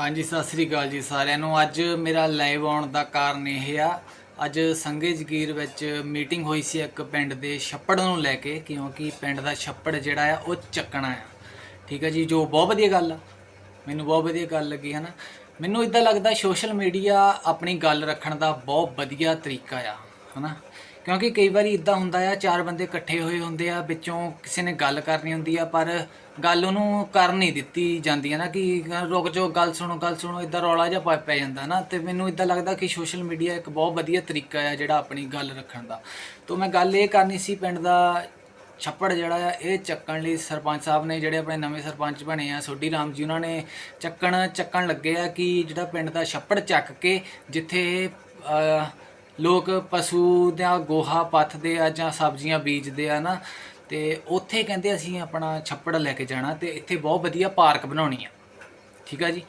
ਹਾਂਜੀ, ਸਤਿ ਸ੍ਰੀ ਅਕਾਲ ਜੀ ਸਾਰਿਆਂ ਨੂੰ। ਅੱਜ ਮੇਰਾ ਲਾਈਵ ਆਉਣ ਦਾ ਕਾਰਨ ਇਹ ਆ, ਅੱਜ ਸੰਘੇ ਜਗੀਰ ਵਿੱਚ ਮੀਟਿੰਗ ਹੋਈ ਸੀ ਇੱਕ ਪਿੰਡ ਦੇ ਛੱਪੜ ਨੂੰ ਲੈ ਕੇ, ਕਿਉਂਕਿ ਪਿੰਡ ਦਾ ਛੱਪੜ ਜਿਹੜਾ ਆ, ਉਹ ਚੱਕਣਾ ਆ। ਠੀਕ ਆ ਜੀ, ਜੋ ਬਹੁਤ ਵਧੀਆ ਗੱਲ ਆ। ਮੈਨੂੰ ਬਹੁਤ ਵਧੀਆ ਗੱਲ ਲੱਗੀ ਹੈ ਨਾ ਮੈਨੂੰ ਇਦਾਂ ਲੱਗਦਾ ਸੋਸ਼ਲ ਮੀਡੀਆ ਆਪਣੀ ਗੱਲ ਰੱਖਣ ਦਾ ਬਹੁਤ ਵਧੀਆ ਤਰੀਕਾ ਆ, ਹਨਾ। ਕਿਉਂਕਿ ਕਈ ਵਾਰੀ ਇਦਾਂ ਹੁੰਦਾ ਆ ਚਾਰ ਬੰਦੇ ਇਕੱਠੇ ਹੋਏ ਹੁੰਦੇ ਆ ਵਿੱਚੋਂ ਕਿਸੇ ਨੇ ਗੱਲ ਕਰਨੀ ਹੁੰਦੀ ਆ ਪਰ ਗੱਲ ਉਹਨੂੰ ਕਰ ਨਹੀਂ ਦਿੱਤੀ ਜਾਂਦੀ ਹੈ ਨਾ ਕਿ ਰੁਕ ਜਾਓ ਗੱਲ ਸੁਣੋ ਗੱਲ ਸੁਣੋ ਇਦਾਂ ਰੌਲਾ ਜਿਹਾ ਪੈ ਪੈ ਜਾਂਦਾ ਨਾ ਤੇ ਮੈਨੂੰ ਇਦਾਂ ਲੱਗਦਾ ਕਿ ਸੋਸ਼ਲ ਮੀਡੀਆ ਇੱਕ ਬਹੁਤ ਵਧੀਆ ਤਰੀਕਾ ਆ ਜਿਹੜਾ ਆਪਣੀ ਗੱਲ ਰੱਖਣ ਦਾ। ਤੋਂ ਮੈਂ ਗੱਲ ਇਹ ਕਰਨੀ ਸੀ ਪਿੰਡ ਦਾ ਛੱਪੜ ਜਿਹੜਾ ਆ ਇਹ ਚੱਕਣ ਲਈ ਸਰਪੰਚ ਸਾਹਿਬ ਨੇ ਜਿਹੜੇ ਆਪਣੇ ਨਵੇਂ ਸਰਪੰਚ ਬਣੇ ਆ ਸੋਢੀ ਰਾਮ ਜੀ ਉਹਨਾਂ ਨੇ ਚੱਕਣ ਚੱਕਣ ਲੱਗੇ ਆ ਕਿ ਜਿਹੜਾ ਪਿੰਡ ਦਾ ਛੱਪੜ ਚੱਕ ਕੇ ਜਿੱਥੇ ਅਹ, ਲੋਕ ਪਸ਼ੂ ਦਾ ਗੋਹਾ ਪੱਥਦੇ ਆ ਜਾਂ ਸਬਜ਼ੀਆਂ ਬੀਜਦੇ ਆ ਨਾ, ਤੇ ਉੱਥੇ ਕਹਿੰਦੇ ਅਸੀਂ ਆਪਣਾ ਛੱਪੜ ਲੈ ਕੇ ਜਾਣਾ ਤੇ ਇੱਥੇ ਬਹੁਤ ਵਧੀਆ ਪਾਰਕ ਬਣਾਉਣੀ ਆ। ਠੀਕ ਆ ਜੀ?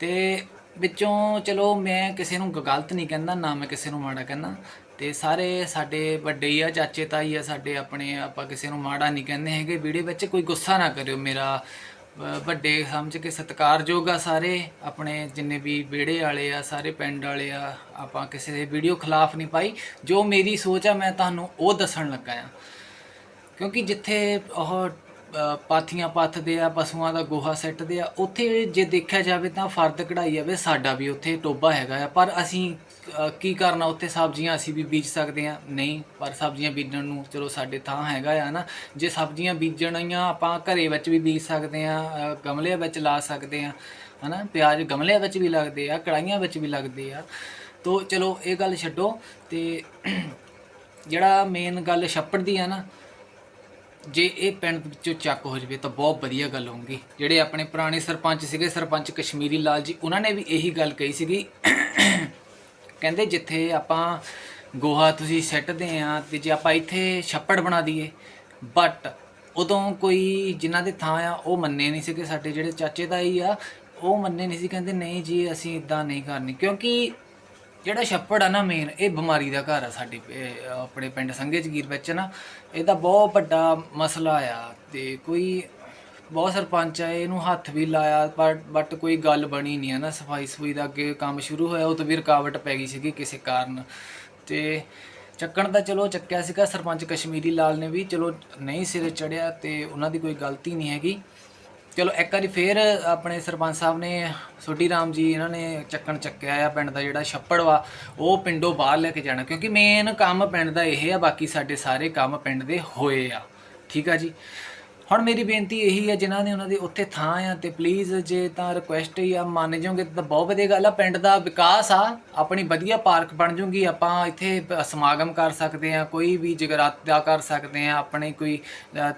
ਤੇ ਵਿੱਚੋਂ ਚਲੋ ਮੈਂ ਕਿਸੇ ਨੂੰ ਗ- ਗਲਤ ਨਹੀਂ ਕਹਿੰਦਾ, ਨਾ ਮੈਂ ਕਿਸੇ ਨੂੰ ਮਾੜਾ ਕਹਿੰਦਾ, ਤੇ ਸਾਰੇ ਸਾਡੇ ਵੱਡੇ ਹੀ ਆ, ਚਾਚੇ ਤਾਈ ਆ, ਸਾਡੇ ਆਪਣੇ ਆਪਾਂ ਕਿਸੇ ਨੂੰ ਮਾੜਾ ਨਹੀਂ ਕਹਿੰਦੇ ਹੈਗੇ, ਵੀਡੀਓ ਵਿੱਚ ਕੋਈ ਗੁੱਸਾ ਨਾ ਕਰਿਓ ਮੇਰਾ ਵੱਡੇ ਸਮਝ ਕੇ ਸਤਿਕਾਰਯੋਗ ਆ ਸਾਰੇ, ਆਪਣੇ ਜਿੰਨੇ ਵੀ ਵਿਹੜੇ ਵਾਲੇ ਆ, ਸਾਰੇ ਪਿੰਡ ਵਾਲੇ ਆ, ਆਪਾਂ ਕਿਸੇ ਦੇ ਵੀਡੀਓ ਖਿਲਾਫ ਨਹੀਂ ਪਾਈ। ਜੋ ਮੇਰੀ ਸੋਚ ਆ, ਮੈਂ ਤੁਹਾਨੂੰ ਉਹ ਦੱਸਣ ਲੱਗਾ ਆ। ਕਿਉਂਕਿ ਜਿੱਥੇ ਉਹ ਪਾਥੀਆਂ ਪੱਥਦੇ ਆ, ਪਸ਼ੂਆਂ ਦਾ ਗੋਹਾ ਸਿੱਟਦੇ ਆ, ਉੱਥੇ ਜੇ ਦੇਖਿਆ ਜਾਵੇ ਤਾਂ ਫਰਦ ਕਢਾਈ ਜਾਵੇ ਸਾਡਾ ਵੀ ਉੱਥੇ ਟੋਬਾ ਹੈਗਾ ਆ। ਪਰ ਅਸੀਂ ਅ, ਕੀ ਕਰਨਾ ਉੱਥੇ ਸਬਜ਼ੀਆਂ ਅਸੀਂ ਵੀ ਬੀਜ ਸਕਦੇ ਹਾਂ। ਨਹੀਂ ਪਰ ਸਬਜ਼ੀਆਂ ਬੀਜਣ ਨੂੰ ਚਲੋ ਸਾਡੇ ਥਾਂ ਹੈਗਾ ਆ ਨਾ। ਜੇ ਸਬਜ਼ੀਆਂ ਬੀਜਣੀਆਂ ਆਪਾਂ ਘਰੇ ਵਿੱਚ ਵੀ ਬੀਜ ਸਕਦੇ ਹਾਂ ਅ, ਗਮਲਿਆਂ ਵਿੱਚ ਲਾ ਸਕਦੇ ਆ ਹਨਾ? ਪਿਆਜ਼ ਗਮਲਿਆਂ ਵਿੱਚ ਵੀ ਲੱਗਦੇ ਆ ਕੜਾਈਆਂ ਵਿੱਚ ਵੀ ਲੱਗਦੇ ਆ। ਤੋ ਚਲੋ ਇਹ ਗੱਲ ਛੱਡੋ। ਤੇ ਜਿਹੜਾ ਮੇਨ ਗੱਲ ਛੱਪੜ ਦੀ ਆ ਨਾ ਜੇ ਇਹ ਪਿੰਡ ਵਿੱਚੋਂ ਚੱਕ ਹੋ ਜਵੇ ਤਾਂ ਬਹੁਤ ਵਧੀਆ ਗੱਲ ਹੋਊਗੀ। ਜਿਹੜੇ ਆਪਣੇ ਪੁਰਾਣੇ ਸਰਪੰਚ ਸੀਗੇ ਸਰਪੰਚ ਕਸ਼ਮੀਰੀ ਲਾਲ ਜੀ ਉਹਨਾਂ ਨੇ ਵੀ ਇਹੀ ਗੱਲ ਕਹੀ ਸੀਗੀ। ਕਹਿੰਦੇ ਜਿੱਥੇ ਆਪਾਂ ਗੋਹਾ ਤੁਸੀਂ ਸੱਟਦੇ ਆ ਤੇ ਜੇ ਆਪਾਂ ਇੱਥੇ ਛੱਪੜ ਬਣਾ ਦਈਏ ਬਟ ਉਦੋਂ ਕੋਈ ਜਿਨ੍ਹਾਂ ਦੇ ਥਾਂ ਆ, ਉਹ ਮੰਨੇ ਨਹੀਂ ਸੀਗੇ ਸਾਡੇ ਜਿਹੜੇ ਚਾਚੇ ਤਾਈ ਆ, ਉਹ ਮੰਨੇ ਨਹੀਂ ਸੀ, ਕਹਿੰਦੇ ਨਹੀਂ ਜੀ, ਅਸੀਂ ਇਦਾਂ ਨਹੀਂ ਕਰਨੀ। ਕਿਉਂਕਿ ਜਿਹੜਾ ਛੱਪੜ ਆ ਨਾ ਮੇਨ ਇਹ ਬਿਮਾਰੀ ਦਾ ਘਰ ਆ ਸਾਡੇ, ਇਹ, ਆਪਣੇ ਪਿੰਡ ਸੰਘੇ ਜਗੀਰ ਵਿੱਚ ਨਾ, ਇਹਦਾ ਬਹੁਤ ਵੱਡਾ ਮਸਲਾ ਆ ਤੇ ਕੋਈ ਬਹੁਤ ਸਰਪੰਚ ਆ, ਇਹਨੂੰ ਹੱਥ ਵੀ ਲਾਇਆ, ਪਰ ਬਟ ਕੋਈ ਗੱਲ ਬਣੀ ਨਹੀਂ ਹੈ ਨਾ, ਸਫ਼ਾਈ ਸਫੂਈ ਦਾ ਅੱਗੇ ਕੰਮ ਸ਼ੁਰੂ ਹੋਇਆ, ਉਹ ਤੋਂ ਵੀ ਰੁਕਾਵਟ ਪੈ ਗਈ ਸੀਗੀ ਕਿਸੇ ਕਾਰਨ। ਤੇ ਚੱਕਣ ਤਾਂ ਚਲੋ ਚੱਕਿਆ ਸੀਗਾ, ਸਰਪੰਚ ਕਸ਼ਮੀਰੀ ਲਾਲ ਨੇ ਵੀ, ਚਲੋ ਨਹੀਂ ਸਿਰੇ ਚੜਿਆ ਤੇ ਉਹਨਾਂ ਦੀ ਕੋਈ ਗਲਤੀ ਨਹੀਂ ਹੈਗੀ। ਚਲੋ ਇੱਕ ਵਾਰੀ ਫੇਰ ਆਪਣੇ ਸਰਪੰਚ ਸਾਹਿਬ ਨੇ, ਸੋਢੀ ਰਾਮ ਜੀ ਇਹਨਾਂ ਨੇ ਚੱਕਣ ਚੱਕਿਆ ਆ, ਪਿੰਡ ਦਾ ਜਿਹੜਾ ਛੱਪੜ ਵਾ, ਉਹ ਪਿੰਡੋਂ ਬਾਹਰ ਲੈ ਕੇ ਜਾਣਾ, ਕਿਉਂਕਿ ਮੇਨ ਕੰਮ ਪਿੰਡ ਦਾ ਇਹ ਆ, ਬਾਕੀ ਸਾਡੇ ਸਾਰੇ ਕੰਮ ਪਿੰਡ ਦੇ ਹੋਏ ਆ। ਠੀਕ ਆ ਜੀ? ਹੁਣ ਮੇਰੀ ਬੇਨਤੀ ਇਹੀ ਹੈ, ਜਿਨ੍ਹਾਂ ਨੇ ਉਹਨਾਂ ਦੇ ਉੱਥੇ ਥਾਂ ਆ, ਤੇ ਪਲੀਜ਼ ਜੇ ਤਾਂ ਰਿਕੁਐਸਟ ਹੀ ਆ, ਮੰਨ ਜਾਓਗੇ ਤਾਂ ਬਹੁਤ ਵਧੀਆ ਗੱਲ ਆ, ਪਿੰਡ ਦਾ ਵਿਕਾਸ ਆ, ਆਪਣੀ ਵਧੀਆ ਪਾਰਕ ਬਣ ਜੂਗੀ, ਆਪਾਂ ਇੱਥੇ ਸਮਾਗਮ ਕਰ ਸਕਦੇ ਆ, ਕੋਈ ਵੀ ਜਗਰਾਤਾ ਕਰ ਸਕਦੇ ਆ, ਆਪਣੇ ਕੋਈ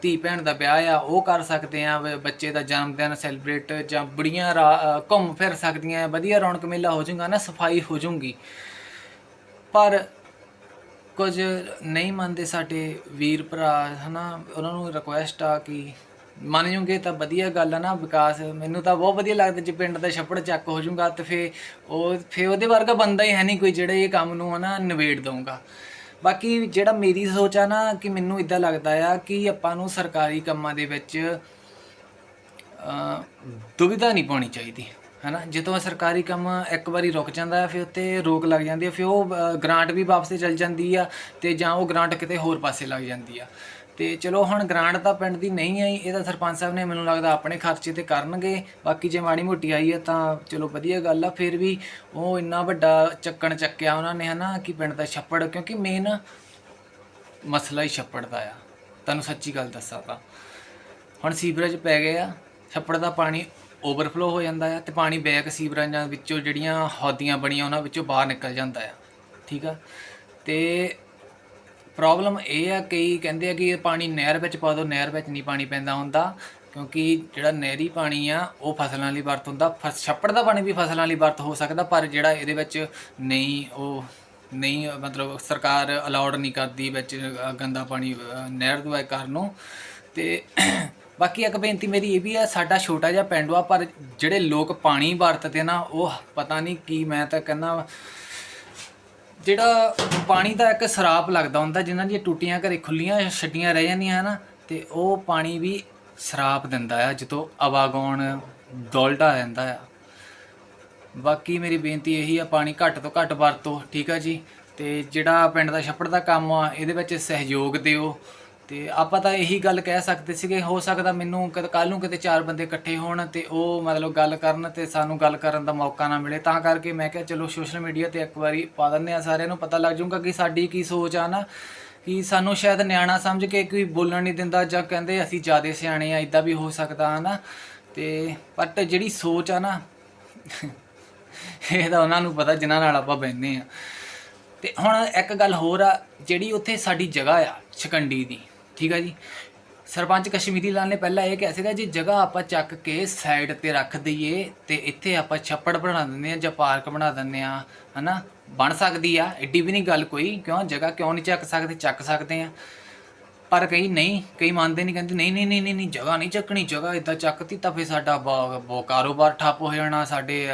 ਧੀ ਭੈਣ ਦਾ ਵਿਆਹ ਆ, ਉਹ ਕਰ ਸਕਦੇ ਆ ਬੱਚੇ ਦਾ ਜਨਮ ਦਿਨ ਸੈਲੀਬ੍ਰੇਟ ਜਾਂ ਬੁੜੀਆਂ ਰਾ- ਘੁੰਮ ਫਿਰ ਸਕਦੀਆਂ ਵਧੀਆ ਰੌਣਕ ਮੇਲਾ ਹੋ ਜਾਊਗਾ ਨਾ, ਸਫ਼ਾਈ ਹੋ ਜਾਊਗੀ ਪਰ ਕੁਝ ਨਹੀਂ ਮੰਨਦੇ ਸਾਡੇ ਵੀਰ ਭਰਾ ਹਨਾ ਉਹਨਾਂ ਨੂੰ ਰਿਕੁਐਸਟ ਆ ਕਿ ਮੰਨ ਜੂਗੇ ਤਾਂ ਵਧੀਆ ਗੱਲ ਆ ਨਾ ਵਿਕਾਸ ਮੈਨੂੰ ਤਾਂ ਬਹੁਤ ਵਧੀਆ ਲੱਗਦਾ ਜੇ ਪਿੰਡ ਦਾ ਛੱਪੜ ਚੱਕ ਹੋ ਜਾਊਗਾ ਤੇ ਫੇ ਉਹ ਫੇ ਉਹਦੇ ਵਰਗਾ ਬੰਦਾ ਹੀ ਹੈ ਨਹੀਂ ਕੋਈ ਜਿਹੜਾ ਇਹ ਕੰਮ ਨੂੰ ਹਨਾ ਨਿਬੇੜ ਦਊਗਾ। ਬਾਕੀ ਜਿਹੜਾ ਮੇਰੀ ਸੋਚ ਆ ਨਾ ਕਿ ਮੈਨੂੰ ਇਦਾਂ ਲੱਗਦਾ ਆ ਕਿ ਆਪਾਂ ਨੂੰ ਸਰਕਾਰੀ ਕੰਮਾਂ ਦੇ ਵਿੱਚ ਅ, ਦੁਵਿਧਾ ਨਹੀਂ ਪਾਉਣੀ ਚਾਹੀਦੀ। ਹੈਨਾ? ਜਦੋਂ ਸਰਕਾਰੀ ਕੰਮ ਇੱਕ ਵਾਰੀ ਰੁਕ ਜਾਂਦਾ ਹੈ ਫਿਰ ਉੱਤੇ ਰੋਕ ਲੱਗ ਜਾਂਦੀ ਹੈ ਫਿਰ ਉਹ ਅ, ਗ੍ਰਾਂਟ ਵੀ ਵਾਪਸ ਚਲ ਜਾਂਦੀ ਆ ਤੇ ਜਾਂ ਉਹ ਗ੍ਰਾਂਟ ਕਿਤੇ ਹੋਰ ਪਾਸੇ ਲੱਗ ਜਾਂਦੀ ਆ। ਤੇ ਚਲੋ ਹੁਣ ਗ੍ਰਾਂਟ ਤਾਂ ਪਿੰਡ ਦੀ ਨਹੀਂ ਆਈ ਇਹ ਤਾਂ ਸਰਪੰਚ ਸਾਹਿਬ ਨੇ ਮੈਨੂੰ ਲੱਗਦਾ ਆਪਣੇ ਖਰਚੇ ਤੇ ਕਰਨਗੇ ਬਾਕੀ ਜੇ ਮਾੜੀ ਮੋਟੀ ਆਈ ਹੈ ਤਾਂ ਚਲੋ ਵਧੀਆ ਗੱਲ ਆ ਫਿਰ ਵੀ ਉਹ ਇੰਨਾ ਵੱਡਾ ਚੱਕਣ ਚੱਕਿਆ ਉਹਨਾਂ ਨੇ ਹਨਾ ਕਿ ਪਿੰਡ ਦਾ ਛੱਪੜ ਕਿਉਂਕਿ ਮੇਨ ਮਸਲਾ ਹੀ ਛੱਪੜ ਦਾ ਆ। ਤੁਹਾਨੂੰ ਸੱਚੀ ਗੱਲ ਦੱਸਾਂ ਤਾਂ। ਹੁਣ ਸੀਵਰੇਜ ਪੈ ਗਏ ਆ ਛੱਪੜ ਦਾ ਪਾਣੀ ਓਵਰਫਲੋ ਹੋ ਜਾਂਦਾ ਆ ਤੇ ਪਾਣੀ ਬੈਕ ਸੀਵਰੇਜਾਂ ਵਿੱਚੋਂ ਜਿਹੜੀਆਂ ਹੌਦੀਆਂ ਬਣੀਆਂ ਉਹਨਾਂ ਵਿੱਚੋਂ ਬਾਹਰ ਨਿਕਲ ਜਾਂਦਾ ਆ, ਠੀਕ ਆ? ਤੇ ਪ੍ਰੋਬਲਮ ਇਹ ਆ ਕਈ ਕਹਿੰਦੇ ਆ ਕਿ ਇਹ ਪਾਣੀ ਨਹਿਰ ਵਿੱਚ ਪਾ ਦਿਓ ਨਹਿਰ ਵਿੱਚ ਨਹੀਂ ਪਾਣੀ ਪੈਂਦਾ ਹੁੰਦਾ, ਕਿਉਂਕਿ ਜਿਹੜਾ ਨਹਿਰੀ ਪਾਣੀ ਆ, ਉਹ ਫਸਲਾਂ ਲਈ ਵਰਤ ਹੁੰਦਾ, ਫਸ- ਛੱਪੜ ਦਾ ਪਾਣੀ ਵੀ ਫਸਲਾਂ ਲਈ ਵਰਤ ਹੋ ਸਕਦਾ, ਪਰ ਜਿਹੜਾ ਇਹਦੇ ਵਿੱਚ ਨਹੀਂ, ਉਹ ਨਹੀਂ, ਮਤਲਬ ਸਰਕਾਰ ਅਲਾਉਡ ਨਹੀਂ ਕਰਦੀ ਵਿੱਚ ਗੰਦਾ ਪਾਣੀ ਨਹਿਰ ਦੁਆਏ ਕਰਨ ਨੂੰ ਤੇ ਬਾਕੀ ਇੱਕ ਬੇਨਤੀ ਮੇਰੀ ਇਹ ਵੀ ਆ, ਸਾਡਾ ਛੋਟਾ ਜਿਹਾ ਪਿੰਡ ਵਾ, ਪਰ ਜਿਹੜੇ ਲੋਕ ਪਾਣੀ ਵਰਤਦੇ ਨਾ, ਉਹ ਪਤਾ ਨਹੀਂ ਕੀ ਮੈਂ ਤਾਂ ਕਹਿੰਦਾ ਜਿਹੜਾ ਪਾਣੀ ਦਾ ਇੱਕ ਸਰਾਪ ਲੱਗਦਾ ਹੁੰਦਾ, ਜਿਨ੍ਹਾਂ ਦੀਆਂ ਟੂਟੀਆਂ ਘਰੇ ਖੁੱਲੀਆਂ ਛੱਡੀਆਂ ਰਹਿ ਜਾਂਦੀਆਂ ਹਨਾ, ਤੇ ਉਹ ਪਾਣੀ ਵੀ ਸਰਾਪ ਦਿੰਦਾ ਆ, ਜਦੋਂ ਆਵਾਗੌਣ ਦੌਲਟਾ ਜਾਂਦਾ ਆ। ਬਾਕੀ ਮੇਰੀ ਬੇਨਤੀ ਇਹੀ ਆ, ਪਾਣੀ ਘੱਟ ਤੋਂ ਘੱਟ ਵਰਤੋ, ਠੀਕ ਆ ਜੀ? ਤੇ ਜਿਹੜਾ ਪਿੰਡ ਦਾ ਛੱਪੜ ਦਾ ਕੰਮ ਆ, ਇਹਦੇ ਵਿੱਚ ਸਹਿਯੋਗ ਦਿਓ। ਤੇ ਆਪਾਂ ਤਾਂ ਇਹੀ ਗੱਲ ਕਹਿ ਸਕਦੇ ਸੀਗੇ, ਹੋ ਸਕਦਾ ਮੈਨੂੰ ਕਦ ਕੱਲ ਨੂੰ ਕਿਤੇ ਚਾਰ ਬੰਦੇ ਇਕੱਠੇ ਹੋਣ ਤੇ ਉਹ ਮਤਲਬ ਗੱਲ ਕਰਨ ਤੇ ਸਾਨੂੰ ਗੱਲ ਕਰਨ ਦਾ ਮੌਕਾ ਨਾ ਮਿਲੇ। ਤਾਂ ਕਰਕੇ ਮੈਂ ਕਿਹਾ ਚਲੋ ਸੋਸ਼ਲ ਮੀਡੀਆ ਤੇ ਇੱਕ ਵਾਰੀ ਪਾ ਦਿੰਦੇ ਆ ਸਾਰਿਆਂ ਨੂੰ, ਪਤਾ ਲੱਗ ਜਾਊਗਾ ਕਿ ਸਾਡੀ ਕੀ ਸੋਚ ਆ ਨਾ, ਕਿ ਸਾਨੂੰ ਸ਼ਾਇਦ ਨਿਆਣਾ ਸਮਝ ਕੇ ਕੋਈ ਬੋਲਣ ਨਹੀਂ ਦਿੰਦਾ ਜਾਂ ਕਹਿੰਦੇ ਅਸੀਂ ਜ਼ਿਆਦਾ ਸਿਆਣੇ ਆ ਇਦਾਂ ਵੀ ਹੋ ਸਕਦਾ ਹੈ ਨਾ। ਤੇ ਬਟ ਜਿਹੜੀ ਸੋਚ ਆ ਨਾ, ਇਹ ਤਾਂ ਉਹਨਾਂ ਨੂੰ ਪਤਾ, ਜਿਨ੍ਹਾਂ ਨਾਲ ਆਪਾਂ ਬੈਠਨੇ ਆ। ਤੇ ਹੁਣ ਇੱਕ ਗੱਲ ਹੋਰ ਆ, ਜਿਹੜੀ ਉੱਥੇ ਸਾਡੀ ਜਗ੍ਹਾ ਆ ਛਕੰਡੀ ਦੀ। ਠੀਕ ਆ ਜੀ। ਸਰਪੰਚ ਕਸ਼ਮੀਰੀ ਲਾਲ ਨੇ ਪਹਿਲਾਂ ਇਹ ਕਿਹਾ ਸੀਗਾ ਜੀ, ਜਗ੍ਹਾ ਆਪਾਂ ਚੱਕ ਕੇ ਸਾਈਡ ਤੇ ਰੱਖ ਦਈਏ ਤੇ ਇੱਥੇ ਆਪਾਂ ਛੱਪੜ ਬਣਾ ਦਿੰਦੇ ਆ ਜਾਂ ਪਾਰਕ ਬਣਾ ਦਿੰਦੇ ਆ, ਹਨਾ? ਬਣ ਸਕਦੀ ਆ ਐਡੀ ਵੀ ਨਹੀਂ ਗੱਲ ਕੋਈ, ਕਿਉਂ? ਜਗ੍ਹਾ ਕਿਉਂ ਨਹੀਂ ਚੱਕ ਸਕਦੇ? ਚੱਕ ਸਕਦੇ ਆ। ਪਰ ਕਈ ਨਹੀਂ, ਕਈ ਮੰਨਦੇ ਨਹੀਂ, ਕਹਿੰਦੇ ਨਹੀਂ ਨਹੀਂ ਨਹੀਂ ਨਹੀਂ, ਜਗ੍ਹਾ ਨਹੀਂ ਚੱਕਣੀ, ਜਗ੍ਹਾ ਇਦਾਂ ਚੱਕਤੀ ਤਾਂ ਫੇ ਸਾਡਾ ਬ- ਕਾਰੋਬਾਰ ਠੱਪ ਹੋ ਜਾਣਾ, ਸਾਡੇ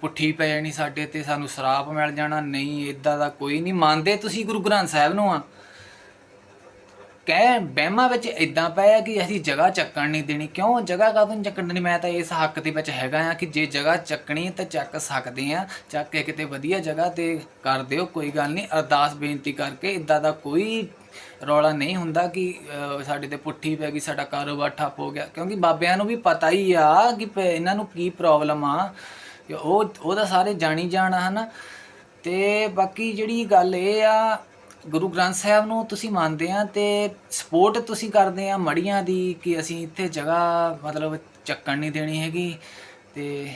ਪੁੱਠੀ ਪੈ ਜਾਣੀ ਸਾਡੇ ਤੇ ਸਾਨੂੰ ਸ਼ਰਾਪ ਮਿਲ ਜਾਣਾ, ਨਹੀਂ ਇਦਾਂ ਦਾ ਕੋਈ ਨਹੀਂ। ਮੰਨਦੇ ਤੁਸੀਂ ਗੁਰੂ ਗ੍ਰੰਥ ਸਾਹਿਬ ਨੂੰ ਆ। ਕਹਿ ਬਹਿਮਾ ਵਿੱਚ ਇਦਾਂ ਪਿਆ ਕਿ ਅਸੀਂ ਜਗ੍ਹਾ ਚੱਕਣ ਨਹੀਂ ਦੇਣੀ। ਕਿਉਂ? ਜਗ੍ਹਾ ਕਾਹਦੋਂ ਨਹੀਂ ਚੱਕਣ ਦੇਣੀ? ਮੈਂ ਤਾਂ ਇਸ ਹੱਕ ਦੇ ਵਿੱਚ ਹੈਗਾ ਆ ਕਿ ਜੇ ਜਗ੍ਹਾ ਚੱਕਣੀ ਤਾਂ ਚੱਕ ਸਕਦੇ ਆ। ਚੱਕ ਕੇ ਕਿਤੇ ਵਧੀਆ ਜਗ੍ਹਾ ਤੇ ਕਰ ਦਿਓ, ਕੋਈ ਗੱਲ ਨਹੀਂ। ਅਰਦਾਸ ਬੇਨਤੀ ਕਰਕੇ ਇਦਾਂ ਦਾ ਕੋਈ ਰੌਲਾ ਨਹੀਂ ਹੁੰਦਾ ਕਿ ਸਾਡੇ ਤੇ ਪੁੱਠੀ ਪੈ ਗਈ, ਸਾਡਾ ਕਾਰੋਬਾਰ ਠੱਪ ਹੋ ਗਿਆ। ਕਿਉਂਕਿ ਬਾਬਿਆਂ ਨੂੰ ਵੀ ਪਤਾ ਹੀ ਆ ਕਿ ਪ- ਇਹਨਾਂ ਨੂੰ ਕੀ ਪ੍ਰੋਬਲਮ ਆ। ਉਹ ਉਹ ਤਾਂ ਸਾਰੇ ਜਾਣੀ ਜਾਣਾ ਹਨਾ? ਤੇ ਬਾਕੀ ਜਿਹੜੀ ਗੱਲ ਇਹ ਆ ਗੁਰੂ ਗ੍ਰੰਥ ਸਾਹਿਬ ਨੂੰ ਤੁਸੀਂ ਮੰਨਦੇ ਆ ਤੇ ਸਪੋਰਟ ਤੁਸੀਂ ਕਰਦੇ ਆ ਮੜੀਆਂ ਦੀ ਕਿ ਅਸੀਂ ਇੱਥੇ ਜਗ੍ਹਾ ਮਤਲਬ ਚੱਕਣ ਨਹੀਂ ਦੇਣੀ ਹੈਗੀ ਤੇ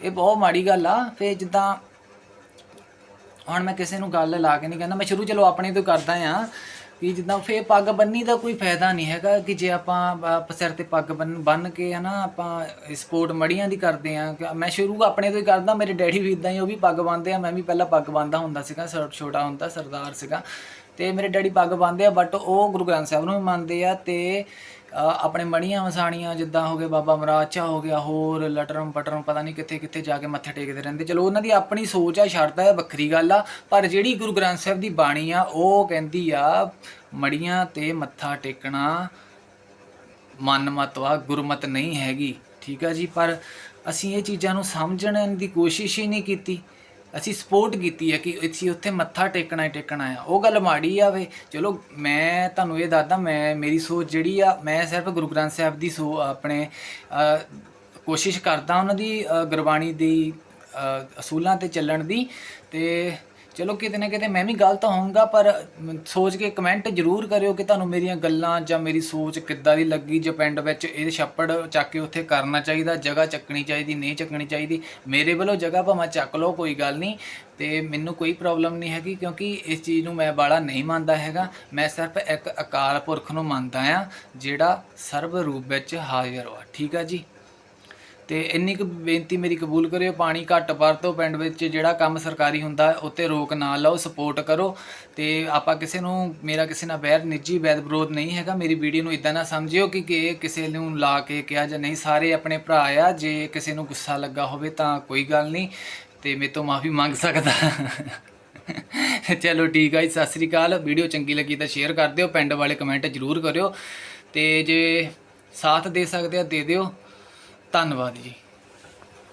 ਇਹ ਬਹੁਤ ਮਾੜੀ ਗੱਲ ਆ। ਫੇ ਜਿੱਦਾਂ ਹੁਣ ਮੈਂ ਕਿਸੇ ਨੂੰ ਗੱਲ ਲਾ ਕੇ ਨਹੀਂ ਕਹਿੰਦਾ, ਮੈਂ ਸ਼ੁਰੂ ਚਲੋ ਆਪਣੇ ਤੋਂ ਕਰਦਾ ਆ। ਵੀ ਜਿੱਦਾਂ ਫੇ ਪੱਗ ਬੰਨੀ ਦਾ ਕੋਈ ਫਾਇਦਾ ਨਹੀਂ ਹੈਗਾ ਕਿ ਜੇ ਆਪਾਂ, ਆਪ ਸਿਰ ਤੇ ਪੱਗ ਬੰਨ ਬੰਨ ਕੇ ਹਨਾ ਆਪਾਂ ਸਪੋਰਟ ਮੜੀਆਂ ਦੀ ਕਰਦੇ ਆ ਮੈਂ ਸ਼ੁਰੂ ਆਪਣੇ ਤੋਂ ਹੀ ਕਰਦਾ, ਮੇਰੇ ਡੈਡੀ ਵੀ ਇਦਾਂ ਹੀ ਉਹ ਵੀ ਪੱਗ ਬੰਨਦੇ ਆ, ਮੈਂ ਵੀ ਪਹਿਲਾਂ ਪੱਗ ਬੰਨਦਾ ਹੁੰਦਾ ਸੀਗਾ ਛੋ- ਛੋਟਾ ਹੁੰਦਾ ਸਰਦਾਰ ਸੀਗਾ ਤੇ ਮੇਰੇ ਡੈਡੀ ਪੱਗ ਬੰਨਦੇ ਆ ਬਟ ਉਹ ਗੁਰੂ ਗ੍ਰੰਥ ਸਾਹਿਬ ਨੂੰ ਵੀ ਮੰਨਦੇ ਆ ਤੇ ਆਪਣੇ ਮੜੀਆਂ ਵਸਾਣੀਆਂ ਜਿੱਦਾਂ ਹੋ ਗਏ ਬਾਬਾ ਮਰਾਚਾ ਹੋ ਗਿਆ, ਹੋਰ ਲਟਰਮ ਪਟਰਮ ਪਤਾ ਨਹੀਂ ਕਿੱਥੇ ਕਿੱਥੇ ਜਾ ਕੇ ਮੱਥੇ ਟੇਕਦੇ ਰਹਿੰਦੇ। ਚਲੋ ਉਹਨਾਂ ਦੀ ਆਪਣੀ ਸੋਚ ਆ ਛੱਡਦਾ ਹੈ ਵੱਖਰੀ ਗੱਲ ਆ, ਪਰ ਜਿਹੜੀ ਗੁਰੂ ਗ੍ਰੰਥ ਸਾਹਿਬ ਦੀ ਬਾਣੀ ਆ, ਉਹ ਕਹਿੰਦੀ ਆ, ਮੜੀਆਂ ਤੇ ਮੱਥਾ ਟੇਕਣਾ ਮਨਮਤ ਵਾ ਗੁਰਮਤ ਨਹੀਂ ਹੈਗੀ। ਠੀਕ ਆ ਜੀ, ਪਰ ਅਸੀਂ ਇਹ ਚੀਜ਼ਾਂ ਨੂੰ ਸਮਝਣ ਦੀ ਕੋਸ਼ਿਸ਼ ਹੀ ਨਹੀਂ ਕੀਤੀ। ਅਸੀਂ ਸਪੋਰਟ ਕੀਤੀ ਹੈ ਕਿ ਅਸੀਂ ਉੱਥੇ ਮੱਥਾ ਟੇਕਣਾ ਹੀ ਟੇਕਣਾ ਆ। ਉਹ ਗੱਲ ਮਾੜੀ ਆ ਵੇ। ਚਲੋ, ਮੈਂ ਤੁਹਾਨੂੰ ਇਹ ਦੱਸਦਾ, ਮੈਂ, ਮੇਰੀ ਸੋਚ ਜਿਹੜੀ ਆ, ਮੈਂ ਸਿਰਫ ਗੁਰੂ ਗ੍ਰੰਥ ਸਾਹਿਬ ਦੀ ਸੋ, ਆਪਣੇ ਕੋਸ਼ਿਸ਼ ਕਰਦਾ ਉਹਨਾਂ ਦੀ ਗੁਰਬਾਣੀ ਦੀ ਅਸੂਲਾਂ ਤੇ ਚੱਲਣ ਦੀ। ਤੇ ਚਲੋ ਕਿਤੇ ਨਾ ਕਿਤੇ ਮੈਂ ਵੀ ਗਲਤ ਹੋਊਂਗਾ, ਪਰ ਸੋਚ ਕੇ ਕਮੈਂਟ ਜ਼ਰੂਰ ਕਰਿਓ ਕਿ ਤੁਹਾਨੂੰ ਮੇਰੀਆਂ ਗੱਲਾਂ ਜਾਂ ਮੇਰੀ ਸੋਚ ਕਿੱਦਾਂ ਦੀ ਲੱਗੀ। ਜੇ ਪਿੰਡ ਵਿੱਚ ਇਹ ਛੱਪੜ ਚੱਕ ਕੇ ਉੱਥੇ ਕਰਨਾ ਚਾਹੀਦਾ, ਜਗ੍ਹਾ ਚੱਕਣੀ ਚਾਹੀਦੀ, ਨਹੀਂ ਚੱਕਣੀ ਚਾਹੀਦੀ, ਮੇਰੇ ਵੱਲੋਂ ਜਗ੍ਹਾ ਭਾਵੇਂ ਚੱਕ ਲਓ, ਕੋਈ ਗੱਲ ਨਹੀਂ। ਤੇ ਮੈਨੂੰ ਕੋਈ ਪ੍ਰੋਬਲਮ ਨਹੀਂ ਹੈਗੀ, ਕਿਉਂਕਿ ਇਸ ਚੀਜ਼ ਨੂੰ ਮੈਂ ਬਾਲਾ ਨਹੀਂ ਮੰਨਦਾ ਹੈਗਾ। ਮੈਂ ਸਿਰਫ ਇੱਕ ਅਕਾਲ ਪੁਰਖ ਨੂੰ ਮੰਨਦਾ ਆ ਜਿਹੜਾ ਸਰਬ ਰੂਪ ਵਿੱਚ ਹਾਜ਼ਰ ਵਾ ਠੀਕ ਆ ਜੀ? ਅਤੇ ਇੰਨੀ ਕੁ ਬੇਨਤੀ ਮੇਰੀ ਕਬੂਲ ਕਰਿਓ, ਪਾਣੀ ਘੱਟ ਵਰਤੋ ਪਿੰਡ ਵਿੱਚ ਜਿਹੜਾ ਕੰਮ ਸਰਕਾਰੀ ਹੁੰਦਾ ਉੱਤੇ ਰੋਕ ਨਾ ਲਾਓ ਸਪੋਰਟ ਕਰੋ। ਅਤੇ ਆਪਾਂ ਕਿਸੇ ਨੂੰ, ਮੇਰਾ ਕਿਸੇ ਨਾਲ ਬੈਰ ਨਿੱਜੀ ਵੈਦ ਵਿਰੋਧ ਨਹੀਂ ਹੈਗਾ। ਮੇਰੀ ਵੀਡੀਓ ਨੂੰ ਇਦਾਂ ਨਾ ਸਮਝਿਓ ਕਿ ਕਿ ਇਹ ਕਿਸੇ ਨੂੰ ਲਾ ਕੇ ਕਿਹਾ ਜਾਂ ਨਹੀਂ, ਸਾਰੇ ਆਪਣੇ ਭਰਾ ਆ। ਜੇ ਕਿਸੇ ਨੂੰ ਗੁੱਸਾ ਲੱਗਾ ਹੋਵੇ ਤਾਂ ਕੋਈ ਗੱਲ ਨਹੀਂ। ਤੇ ਮੇਰੇ ਤੋਂ ਮਾਫੀ ਮੰਗ ਸਕਦਾ। ਚਲੋ ਠੀਕ ਆ ਜੀ, ਸਤਿ ਸ੍ਰੀ ਅਕਾਲ। ਵੀਡੀਓ ਚੰਗੀ ਲੱਗੀ ਤਾਂ ਸ਼ੇਅਰ ਕਰ ਦਿਓ, ਪਿੰਡ ਵਾਲੇ ਕਮੈਂਟ ਜ਼ਰੂਰ ਕਰਿਓ। ਤੇ ਜੇ ਸਾਥ ਦੇ ਸਕਦੇ ਆ, ਦੇ ਦਿਓ। ਧੰਨਵਾਦ ਜੀ।